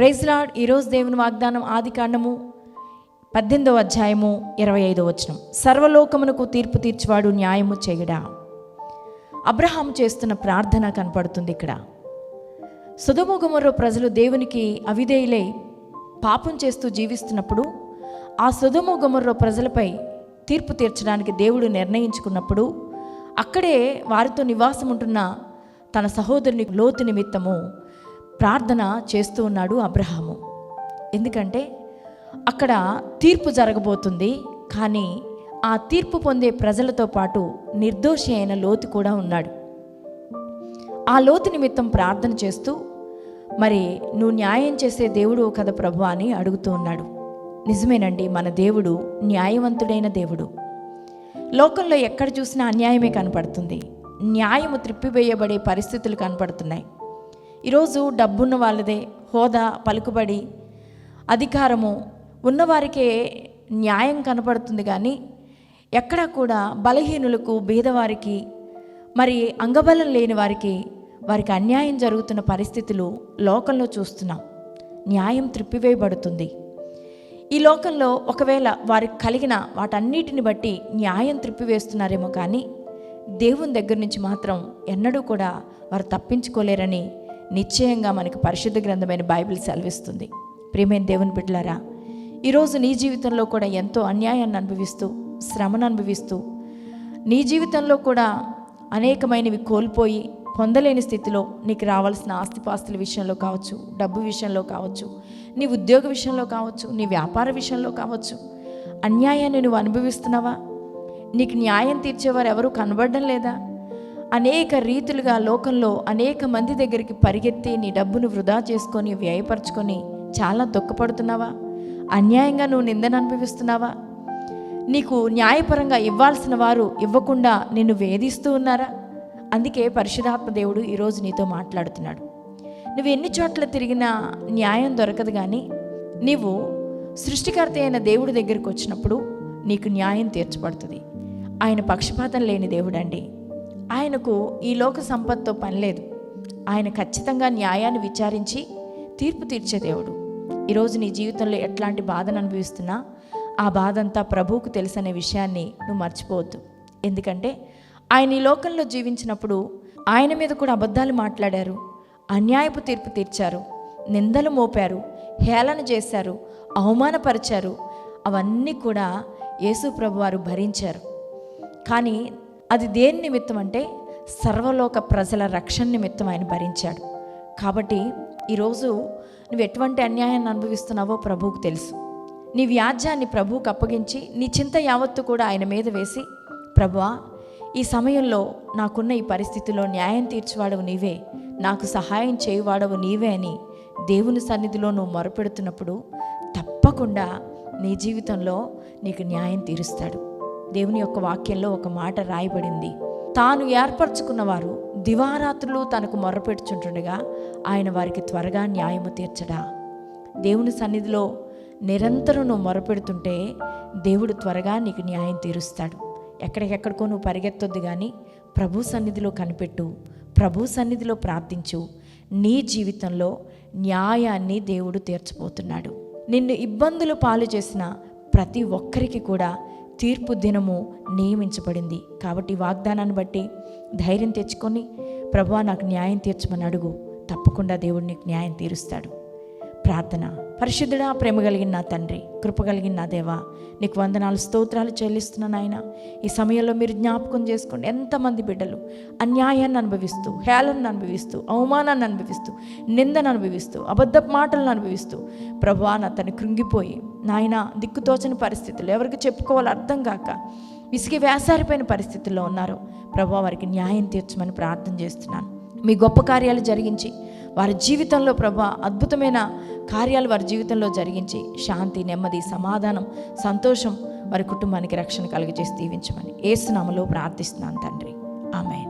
Praise lord ఈరోజు దేవుని వాగ్దానం ఆది కాండము పద్దెనిమిదవ అధ్యాయము ఇరవై ఐదో వచనం. సర్వలోకమునకు తీర్పు తీర్చివాడు న్యాయము చేయడా? అబ్రహాం చేస్తున్న ప్రార్థన కనపడుతుంది ఇక్కడ. సుధముగమరో ప్రజలు దేవునికి అవిధేయులై పాపం చేస్తూ జీవిస్తున్నప్పుడు ఆ సుధముగమరో ప్రజలపై తీర్పు తీర్చడానికి దేవుడు నిర్ణయించుకున్నప్పుడు అక్కడే వారితో నివాసం ఉంటున్న తన సహోదరుని లోతు నిమిత్తము ప్రార్థన చేస్తూ ఉన్నాడు అబ్రహాము. ఎందుకంటే అక్కడ తీర్పు జరగబోతుంది కానీ ఆ తీర్పు పొందే ప్రజలతో పాటు నిర్దోషి అయిన లోతు కూడా ఉన్నాడు. ఆ లోతు నిమిత్తం ప్రార్థన చేస్తూ మరి నువ్వు న్యాయం చేసే దేవుడు కదా ప్రభు అని అడుగుతూ ఉన్నాడు. నిజమేనండి మన దేవుడు న్యాయవంతుడైన దేవుడు. లోకంలో ఎక్కడ చూసినా అన్యాయమే కనపడుతుంది. న్యాయము త్రిప్పివేయబడే పరిస్థితులు కనపడుతున్నాయి. ఈరోజు డబ్బున్న వాళ్ళదే హోదా పలుకుబడి అధికారము. ఉన్నవారికే న్యాయం కనపడుతుంది కానీ ఎక్కడా కూడా బలహీనులకు బీదవారికి మరి అంగబలం లేని వారికి వారికి అన్యాయం జరుగుతున్న పరిస్థితులు లోకంలో చూస్తున్నాం. న్యాయం త్రిప్పివేయబడుతుంది. ఈ లోకంలో ఒకవేళ వారికి కలిగిన వాటన్నిటిని బట్టి న్యాయం త్రిప్పివేస్తున్నారేమో కానీ దేవుని దగ్గర నుంచి మాత్రం ఎన్నడూ కూడా వారు తప్పించుకోలేరని నిశ్చయంగా మనకు పరిశుద్ధ గ్రంథమైన బైబిల్ సెలవిస్తుంది. ప్రియమైన దేవుని బిడ్డలారా ఈరోజు నీ జీవితంలో కూడా ఎంతో అన్యాయాన్ని అనుభవిస్తూ శ్రమను అనుభవిస్తూ నీ జీవితంలో కూడా అనేకమైనవి కోల్పోయి పొందలేని స్థితిలో నీకు రావాల్సిన ఆస్తిపాస్తుల విషయంలో కావచ్చు డబ్బు విషయంలో కావచ్చు నీ ఉద్యోగ విషయంలో కావచ్చు నీ వ్యాపార విషయంలో కావచ్చు అన్యాయాన్ని నువ్వు అనుభవిస్తున్నావా? నీకు న్యాయం తీర్చేవారు ఎవరు కనబడడం లేదా? అనేక రీతులుగా లోకంలో అనేక మంది దగ్గరికి పరిగెత్తి నీ డబ్బును వృధా చేసుకొని వ్యయపరచుకొని చాలా దుఃఖపడుతున్నావా? అన్యాయంగా నువ్వు నిందన అనుభవిస్తున్నావా? నీకు న్యాయపరంగా ఇవ్వాల్సిన వారు ఇవ్వకుండా నిన్ను వేధిస్తూ ఉన్నారా? అందుకే పరిశుధాత్మ దేవుడు ఈరోజు నీతో మాట్లాడుతున్నాడు. నువ్వు ఎన్ని చోట్ల తిరిగినా న్యాయం దొరకదు కానీ నీవు సృష్టికర్త అయిన దేవుడి దగ్గరికి వచ్చినప్పుడు నీకు న్యాయం తీర్చబడుతుంది. ఆయన పక్షపాతం లేని దేవుడండి. ఆయనకు ఈ లోక సంపత్తో పని లేదు. ఆయన ఖచ్చితంగా న్యాయాన్ని విచారించి తీర్పు తీర్చే దేవుడు. ఈరోజు నీ జీవితంలో ఎట్లాంటి బాధను అనుభవిస్తున్నా ఆ బాధ అంతా ప్రభువుకు తెలుసనే విషయాన్ని నువ్వు మర్చిపోవద్దు. ఎందుకంటే ఆయన ఈ లోకంలో జీవించినప్పుడు ఆయన మీద కూడా అబద్ధాలు మాట్లాడారు అన్యాయపు తీర్పు తీర్చారు నిందలు మోపారు హేళన చేశారు అవమానపరిచారు అవన్నీ కూడా యేసు ప్రభు వారు భరించారు. కానీ అది దేని నిమిత్తం అంటే సర్వలోక ప్రజల రక్షణ నిమిత్తం ఆయన భరించాడు. కాబట్టి ఈరోజు నువ్వు ఎటువంటి అన్యాయాన్ని అనుభవిస్తున్నావో ప్రభువుకు తెలుసు. నీ వ్యాజ్యాన్ని ప్రభువుకు అప్పగించి నీ చింత యావత్తు కూడా ఆయన మీద వేసి ప్రభువా ఈ సమయంలో నాకున్న ఈ పరిస్థితిలో న్యాయం తీర్చేవాడవు నీవే నాకు సహాయం చేయువాడవు నీవే అని దేవుని సన్నిధిలో నువ్వు మొరపెడుతున్నప్పుడు తప్పకుండా నీ జీవితంలో నీకు న్యాయం తీరుస్తాడు. దేవుని యొక్క వాక్యంలో ఒక మాట రాయబడింది. తాను ఏర్పరచుకున్నవారు దివారాత్రులు తనకు మొరపెడుచుంటుండగా ఆయన వారికి త్వరగా న్యాయము తీర్చడా. దేవుని సన్నిధిలో నిరంతరం నువ్వు మొరపెడుతుంటే దేవుడు త్వరగా నీకు న్యాయం తీరుస్తాడు. ఎక్కడికెక్కడికో నువ్వు పరిగెత్తొద్దు కానీ ప్రభు సన్నిధిలో కనిపెట్టు. ప్రభు సన్నిధిలో ప్రార్థించు. నీ జీవితంలో న్యాయాన్ని దేవుడు తీర్చబోతున్నాడు. నిన్ను ఇబ్బందులు పాలు చేసిన ప్రతి ఒక్కరికి కూడా తీర్పు దినము నియమించబడింది. కాబట్టి వాగ్దానాన్ని బట్టి ధైర్యం తెచ్చుకొని ప్రభా నాకు న్యాయం తీర్చమని అడుగు. తప్పకుండా దేవుడు నీకు న్యాయం తీరుస్తాడు. ప్రార్థన. పరిశుద్ధుడా ప్రేమ కలిగిన నా తండ్రి కృప కలిగిన నా దేవా నీకు వందనాలు స్తోత్రాలు చెల్లిస్తున్నాను ఆయన ఈ సమయంలో మీరు జ్ఞాపకం చేసుకోండి ఎంతమంది బిడ్డలు అన్యాయాన్ని అనుభవిస్తూ హేళనను అనుభవిస్తూ అవమానాన్ని అనుభవిస్తూ నిందను అనుభవిస్తూ అబద్ధ మాటలను అనుభవిస్తూ ప్రభా నా తను కృంగిపోయి నాయన దిక్కుతోచని పరిస్థితులు ఎవరికి చెప్పుకోవాలో అర్థం కాక విసిగి వేసారిపోయిన పరిస్థితుల్లో ఉన్నారు. ప్రభా వారికి న్యాయం తీర్చమని ప్రార్థన చేస్తున్నాను. మీ గొప్ప కార్యాలు జరిగించి వారి జీవితంలో ప్రభా అద్భుతమైన కార్యాలు వారి జీవితంలో జరిగించి శాంతి నెమ్మది సమాధానం సంతోషం వారి కుటుంబానికి రక్షణ కలిగజేసి దీవించమని ఏసునామలో ప్రార్థిస్తున్నాను తండ్రి. ఆమె